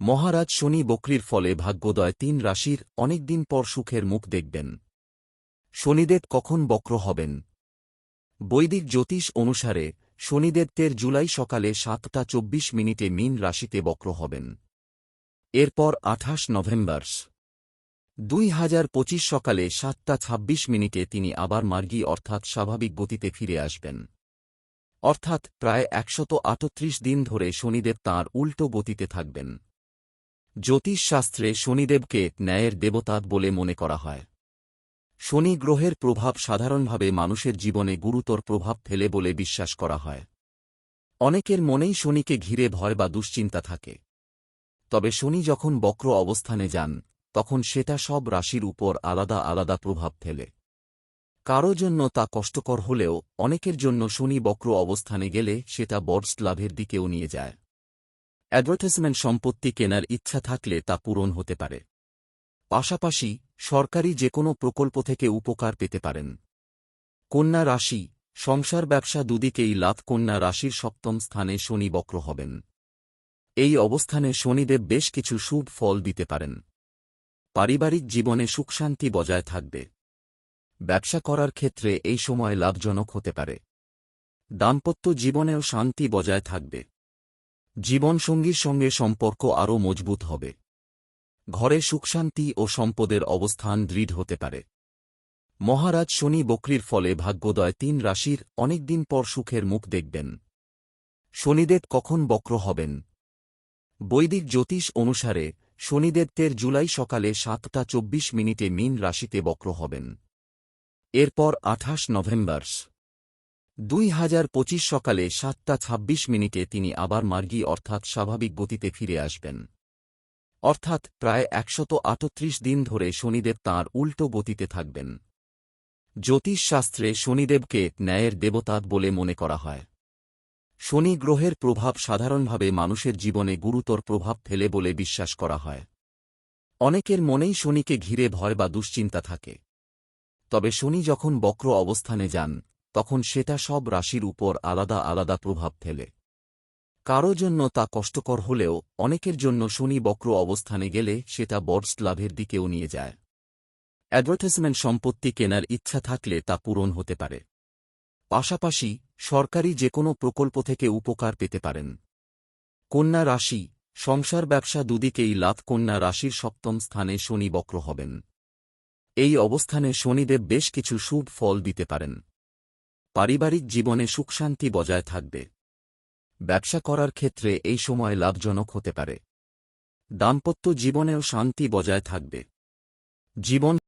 মহারাজ শনি বক্রির ফলে ভাগ্যোদয় তিন রাশির অনেকদিন পর সুখের মুখ দেখবেন। শনিদেব কখন বক্র হবেন? বৈদিক জ্যোতিষ অনুসারে শনিদেব তের জুলাই সকালে সাতটা চব্বিশ মিনিটে মিন রাশিতে বক্র হবেন। এরপর আঠাশ নভেম্বর। দুই হাজার পঁচিশ সকালে সাতটা ছাব্বিশ মিনিটে তিনি আবার মার্গী অর্থাৎ স্বাভাবিক গতিতে ফিরে আসবেন। অর্থাৎ প্রায় একশত আটত্রিশ দিন ধরে শনিদেব তাঁর উল্টো গতিতে থাকবেন। জ্যোতিষশাস্ত্রে শনিদেবকে ন্যায়ের দেবতা বলে মনে করা হয়। শনি গ্রহের প্রভাব সাধারণভাবে মানুষের জীবনে গুরুতর প্রভাব ফেলে বলে বিশ্বাস করা হয়। অনেকের মনেই শনিকে ঘিরে ভয় বা দুশ্চিন্তা থাকে। তবে শনি যখন বক্র অবস্থানে যান, তখন সেটা সব রাশির উপর আলাদা আলাদা প্রভাব ফেলে। কারও জন্য তা কষ্টকর হলেও অনেকের জন্য শনি বক্র অবস্থানে গেলে সেটা বর্ডস লাভের দিকেও নিয়ে যায়। অ্যাডভার্টাইজমেন্ট সম্পত্তি কেনার ইচ্ছা থাকলে তা পূরণ হতে পারে। পাশাপাশি সরকারি যে কোনো প্রকল্প থেকে উপকার পেতে পারেন। কন্যা রাশি, সংসার ব্যবসা দুদিকেই লাভ, কন্যা রাশির সপ্তম স্থানে শনি বক্র হবেন। এই অবস্থানে শনিদেব বেশ কিছু শুভ ফল দিতে পারেন। পারিবারিক জীবনে সুখশান্তি বজায় থাকবে। ব্যবসা করার ক্ষেত্রে এই সময় লাভজনক হতে পারে। দাম্পত্য জীবনেও শান্তি বজায় থাকবে। জীবনসঙ্গীর সঙ্গে সম্পর্ক আরও মজবুত হবে। ঘরে সুখশান্তি ও সম্পদের অবস্থান দৃঢ় হতে পারে। মহারাজ শনি বক্রির ফলে ভাগ্যোদয় তিন রাশির অনেকদিন পর সুখের মুখ দেখবেন। শনিদেব কখন বক্র হবেন? বৈদিক জ্যোতিষ অনুসারে শনিদেব তের জুলাই সকালে সাতটা চব্বিশ মিনিটে মীন রাশিতে বক্র হবেন। এরপর আঠাশ নভেম্বর। দুই হাজার পঁচিশ সকালে সাতটা ছাব্বিশ মিনিটে তিনি আবার মার্গী অর্থাৎ স্বাভাবিক গতিতে ফিরে আসবেন। অর্থাৎ প্রায় একশত আটত্রিশ দিন ধরে শনিদেব তাঁর উল্টো গতিতে থাকবেন। জ্যোতিষশাস্ত্রে শনিদেবকে ন্যায়ের দেবতাত বলে মনে করা হয়। শনি গ্রহের প্রভাব সাধারণভাবে মানুষের জীবনে গুরুতর প্রভাব ফেলে বলে বিশ্বাস করা হয়। অনেকের মনেই শনিকে ঘিরে ভয় বা দুশ্চিন্তা থাকে। তবে শনি যখন বক্র অবস্থানে যান তখন সেটা সব রাশির উপর আলাদা আলাদা প্রভাব ফেলে। কারও জন্য তা কষ্টকর হলেও অনেকের জন্য শনি বক্র অবস্থানে গেলে সেটা বর্ডস লাভের দিকেও নিয়ে যায়। অ্যাডভার্টাইজমেন্ট সম্পত্তি কেনার ইচ্ছা থাকলে তা পূরণ হতে পারে। পাশাপাশি সরকারি যে কোনো প্রকল্প থেকে উপকার পেতে পারেন। কন্যা রাশি, সংসার ব্যবসা দুদিকেই লাভ কন্যা রাশির সপ্তম স্থানে শনি বক্র হবেন। এই অবস্থানে শনিদেব বেশ কিছু শুভ ফল দিতে পারেন। পারিবারিক জীবনে সুখশান্তি বজায় থাকবে। ব্যবসা করার ক্ষেত্রে এই সময় লাভজনক হতে পারে। দাম্পত্য জীবনেও শান্তি বজায় থাকবে। জীবন